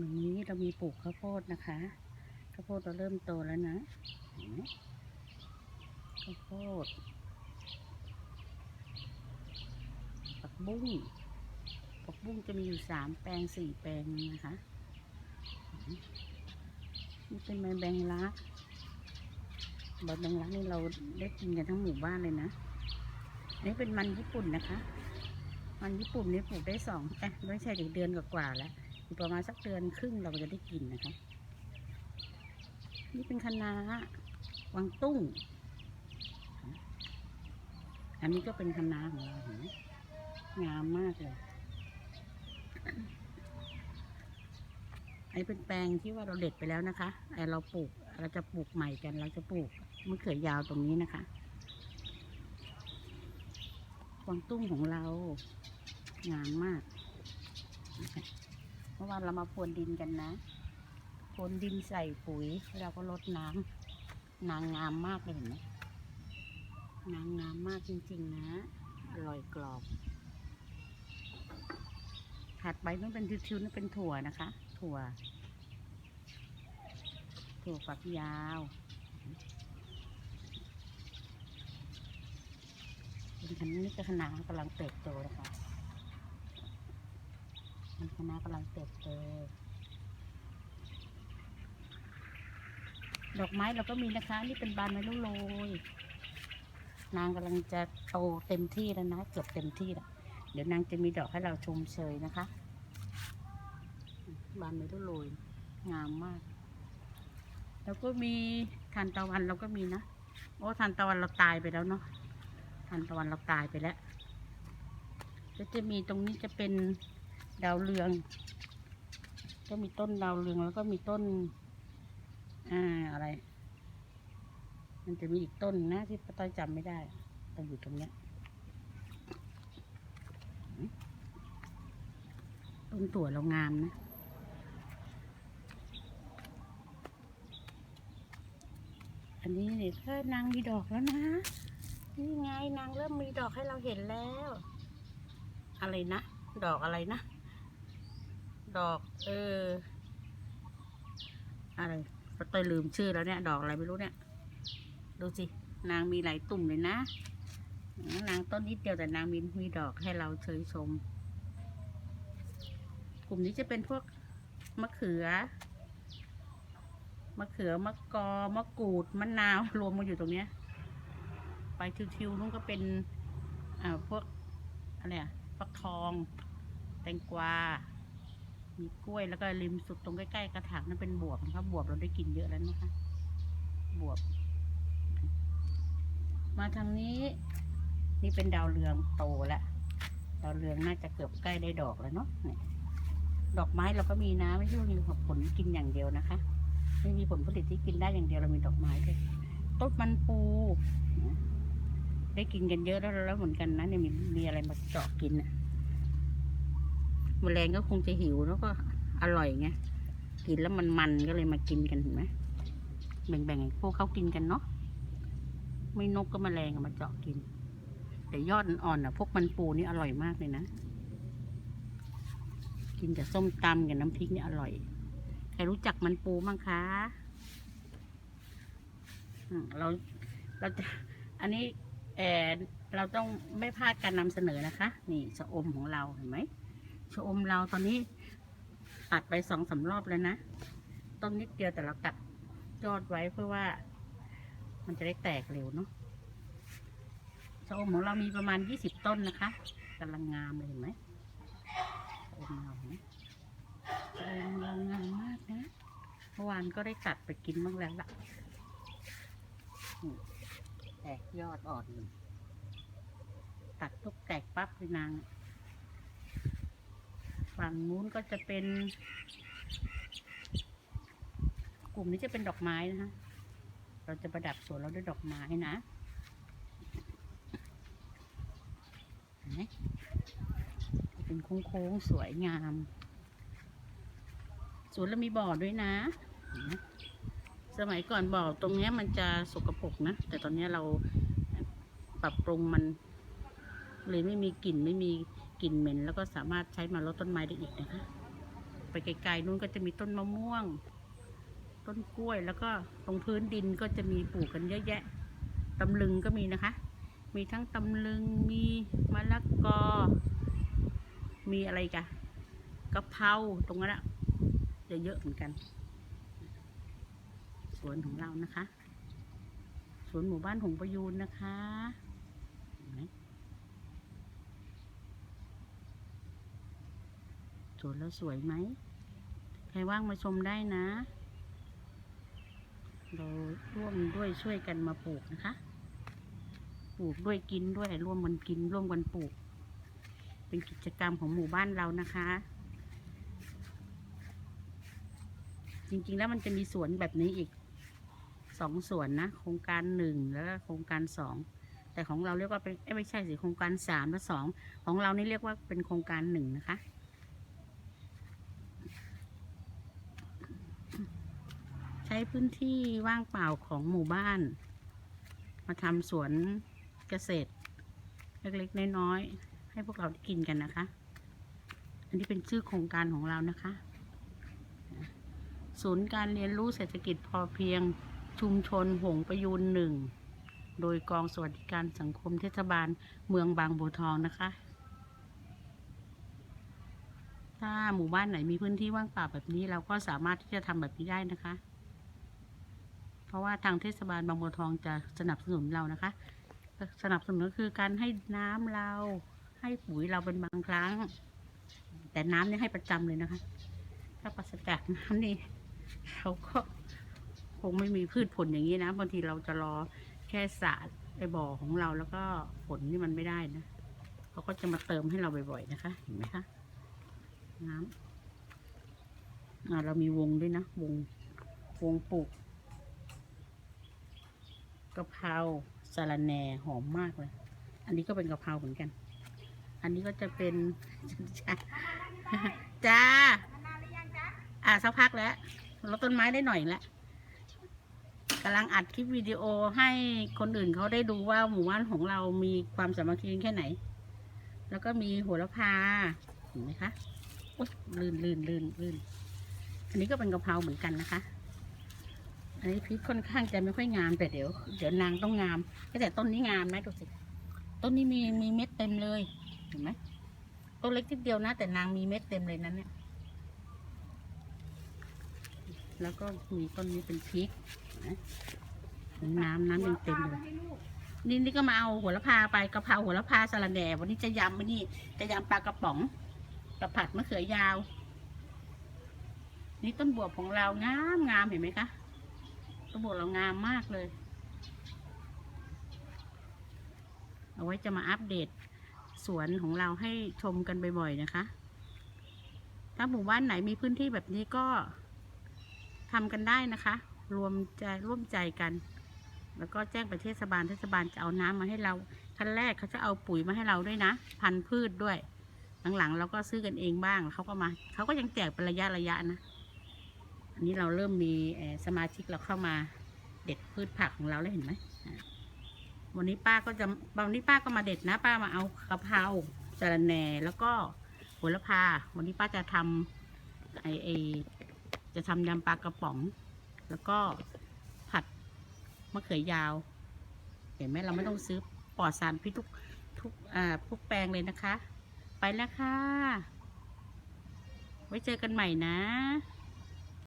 วันนี้เรามีปลูกข้าวโพดนะคะ ข้าวโพดเราเริ่มโตแล้วนะข้าวโพดผักบุ้งผักบุ้งจะมีอยู่สามแปลงสี่แปลงนะคะนี่เป็นใบแบงลักใบแบงลักนี่เราได้กินกันทั้งหมู่บ้านเลยนะอันนี้เป็นมันญี่ปุ่นนะคะ มันญี่ปุ่นนี่ปลูกได้สองเอ๊ะไม่ใช่เดือนเดือนกว่าๆแล้ว ประมาณสักเดือนครึ่งเราจะได้กินนะคะ นี่เป็นคะน้าวางตุ้ง อันนี้ก็เป็นคะน้าของเราเห็นไหมงามมากเลยไอ้เป็นแปลงที่ว่าเราเด็ดไปแล้วนะคะไอ้เราปลูก เราจะปลูกใหม่กัน เราจะปลูกมะเขือยาวตรงนี้นะคะกวางตุ้งของเรา งามมาก เมื่อวานเรามาพรวนดินกันนะพรวนดินใส่ปุ๋ยแล้วเราก็ลดน้ำนางงามมากเลยเห็นไหมนางงามมากจริง ๆ นะอร่อยกรอบถัดไปนั่นเป็นทิวๆนั่นเป็นถั่วนะคะ ถั่ว ถั่วฝักยาวเป็นคันนี้ก็ขนากำลังเติบโตนะคะ มันคณะกำลังเติบโตดอกไม้เราก็มีนะคะ นี่เป็นบานไม้ลูกโรยนางกำลังจะโตเต็มที่แล้วนะเกือบเต็มที่แล้วเดี๋ยวนางจะมีดอกให้เราชมเชยนะคะ บานไม้ลูกโรยงามมาก แล้วก็มีทานตะวันเราก็มีนะโอ้ทานตะวันเราตายไปแล้วเนาะทานตะวันเราตายไปแล้วก็จะมีตรงนี้จะเป็น ดาวเรือง ก็มีต้นดาวเรืองแล้วก็มีต้น อ่าอะไร มันจะมีอีกต้นนะที่ป้าต้อยจำไม่ได้ต้องอยู่ตรงเนี้ยต้นถั่วเรางามนะอันนี้เนี่ยก็นางมีดอกแล้วนะนี่ไงนางเริ่มมีดอกให้เราเห็นแล้ว อะไรนะ ดอกอะไรนะ ดอก เออ อะไรป้าต้อยลืมชื่อแล้วเนี่ย ดอกอะไรไม่รู้เนี่ย ดูสิ นางมีหลายตุ่มเลยนะ นางต้นนิดเดียวแต่นางมีมีดอกให้เราเชยชม กลุ่มนี้จะเป็นพวกมะเขือ มะเขือ มะกอ มะกรูด มะนาว รวมมาอยู่ตรงเนี้ย ไปทิวๆนู้นก็เป็น อ่า พวก อะไรอะฟักทอง แตงกวา มีกล้วยแล้วก็ริมสุดตรงใกล้ๆกระถางนั่นเป็นบวบนะครับ บวบเราได้กินเยอะแล้วนะคะ บวบ มาทางนี้ นี่เป็นดาวเรืองโตแล้วดาวเรืองน่าจะเกือบใกล้ได้ดอกแล้วเนาะดอกไม้เราก็มีนะไม่ใช่ว่ามีผลกินอย่างเดียวนะคะ ไม่มีผลผลิตที่กินได้อย่างเดียวเรามีดอกไม้ด้วยต้นมันปูได้กินกันเยอะแล้วแล้วเหมือนกันนะเนี่ยมีมีอะไรมาเจาะกินอะ แมลงก็คงจะหิวแล้วก็อร่อยไงกินแล้วมันมันก็เลยมากินกันเห็นไหมแบ่งๆพวกเขากินกันเนาะไม่นกก็แมลงมาเจาะกิน แต่ยอดอ่อนอะ พวกมันปูนี่อร่อยมากเลยนะ กินกับส้มตำกับน้ำพริกนี่อร่อย ใครรู้จักมันปูมั้งคะเราเราจะอันนี้เออเราต้องไม่พลาดการนำเสนอนะคะ นี่ชะอมของเราเห็นไหม ชะอมเราตอนนี้ตัดไปสองสารอบแล้วนะ ต้นนิดเดียวแต่เราตัดยอดไว้เพื่อว่า มันจะได้แตกเร็วเนาะชะอมของเรามีประมาณยี่สิบต้นนะคะกำลังงามเลยเห็นไหมชะอมเราเห็นไหมชะอมเรางามมากนะเมื่อวานก็ได้ตัดไปกินบ้างแล้วล่ะแตกยอดอ่อนตัดทุกแตกปั๊บเลยนาง ฝั่งนู้นก็จะเป็น กลุ่มนี้จะเป็นดอกไม้นะคะเราจะประดับสวนเราด้วยดอกไม้นะเป็นโค้งๆสวยงามสวนเรามีบ่อด้วยนะ สมัยก่อนบ่อตรงนี้มันจะสกปรกนะ แต่ตอนนี้เราปรับปรุงมันเลยไม่มีกลิ่นไม่มี กลิ่นเหม็น แล้วก็สามารถใช้มาลดต้นไม้ได้อีกนะคะ ไปไกลๆนู้นก็จะมีต้นมะม่วง ต้นกล้วย แล้วก็ตรงพื้นดินก็จะมีปลูกกันเยอะแยะตำลึงก็มีนะคะ มีทั้งตำลึง มีมะละกอ มีอะไรกันกะเพราตรงนั้นอะจะเยอะเหมือนกัน สวนของเรานะคะ สวนหมู่บ้านหงประยูนนะคะเห็นไหม สวนแล้วสวยไหม ใครว่างมาชมได้นะ เราร่วมด้วยช่วยกันมาปลูกนะคะ ปลูกด้วยกินด้วยร่วมกันกิน ร่วมกันปลูก เป็นกิจกรรมของหมู่บ้านเรานะคะ จริงๆแล้วมันจะมีสวนแบบนี้อีกสองสวนนะ โครงการหนึ่งแล้วก็โครงการสองแต่ของเราเรียกว่าเป็นไม่ใช่สิโครงการสามและสองของเรานี่เรียกว่าเป็นโครงการหนึ่งนะคะ ใช้พื้นที่ว่างเปล่าของหมู่บ้าน มาทำสวนเกษตร เล็กๆน้อยๆให้พวกเราได้กินกันนะคะ อันนี้เป็นชื่อโครงการของเรานะคะ ศูนย์การเรียนรู้เศรษฐกิจพอเพียงชุมชนหงประยูนหนึ่งโดยกองสวัสดิการสังคมเทศบาลเมืองบางบัวทองนะคะ ถ้าหมู่บ้านไหนมีพื้นที่ว่างเปล่าแบบนี้เราก็สามารถที่จะทำแบบนี้ได้นะคะ เพราะว่าทางเทศบาลบางบัวทองจะสนับสนุนเรานะคะ สนับสนุนก็คือการให้น้ำเราให้ปุ๋ยเราเป็นบางครั้ง แต่น้ำเนี่ยให้ประจำเลยนะคะ ถ้าปราศจากน้ำนี่เราก็คงไม่มีพืชผลอย่างนี้นะบางทีเราจะรอแค่สาดไอบ่อของเราแล้วก็ผลนี่มันไม่ได้นะเขาก็จะมาเติมให้เราบ่อยๆนะคะ เห็นไหมคะน้ำอ่าเรามีวงด้วยนะ วงวงปลูก กะเพราสะระแหน่หอมมากเลย อันนี้ก็เป็นกะเพราเหมือนกัน อันนี้ก็จะเป็นจ้าอ่าสักพักแล้วลดต้นไม้ได้หน่อยแล้วกำลังอัดคลิปวิดีโอให้คนอื่นเขาได้ดูว่าหมู่บ้านของเรามีความสามัคคีแค่ไหน แล้วก็มีโหระพาเห็นไหมคะโอ๊ยลื่นลื่นลื่นลื่นอันนี้ก็เป็นกะเพราเหมือนกันนะคะ อันนี้พริกค่อนข้างจะไม่ค่อยงามแต่เดี๋ยวเดี๋ยวนางต้องงามแต่ต้นนี้งามไหมดูสิต้นนี้มีมีเม็ดเต็มเลยเห็นไหมต้นเล็กทีเดียวนะ แต่นางมีเม็ดเต็มเลยนั้นเนี่ย แล้วก็มีต้นนี้เป็นพริกน,น้ำน้ำยังเต็มเลยนี่นี่ก็มาเอาหัวละพาไปกะเพราหัวละพาสลัดแหน่วันนี้จะยำว้นี่จะยำปลากระป๋องกับผัดมะเขือยาว นี่ต้นบวบของเรางามงามเห็นไหมคะ ต้นบวบเรางามมากเลย เอาไว้จะมาอัปเดตสวนของเราให้ชมกันบ่อยๆนะคะ ถ้าหมู่บ้านไหนมีพื้นที่แบบนี้ก็ทำกันได้นะคะ รวมใจร่วมใจกัน แล้วก็แจ้งไปเทศบาลเทศบาลจะเอาน้ำมาให้เราขั้นแรกเขาจะเอาปุ๋ยมาให้เราด้วยนะ พันธุ์พืชด้วย หลังๆ เราก็ซื้อกันเองบ้างเขาก็มาเขาก็ยังแจกเป็นระยะระยะนะ อันนี้เราเริ่มมีสมาชิกเราเข้ามาเด็ดพืชผักของเราแล้วเห็นไหมวันนี้ป้าก็จะวันนี้ป้าก็มาเด็ดนะ ป้ามาเอากะเพราสะระแหน่แล้วก็โหระพา วันนี้ป้าจะทำไอไอจะทำยำปลากระป๋อง แล้วก็ผัดมะเขือยาว เห็นไหมเราไม่ต้องซื้อปลอดสารพิษทุกทุกอ่าทุกแปลงเลยนะคะ ไปแล้วค่ะไว้เจอกันใหม่นะ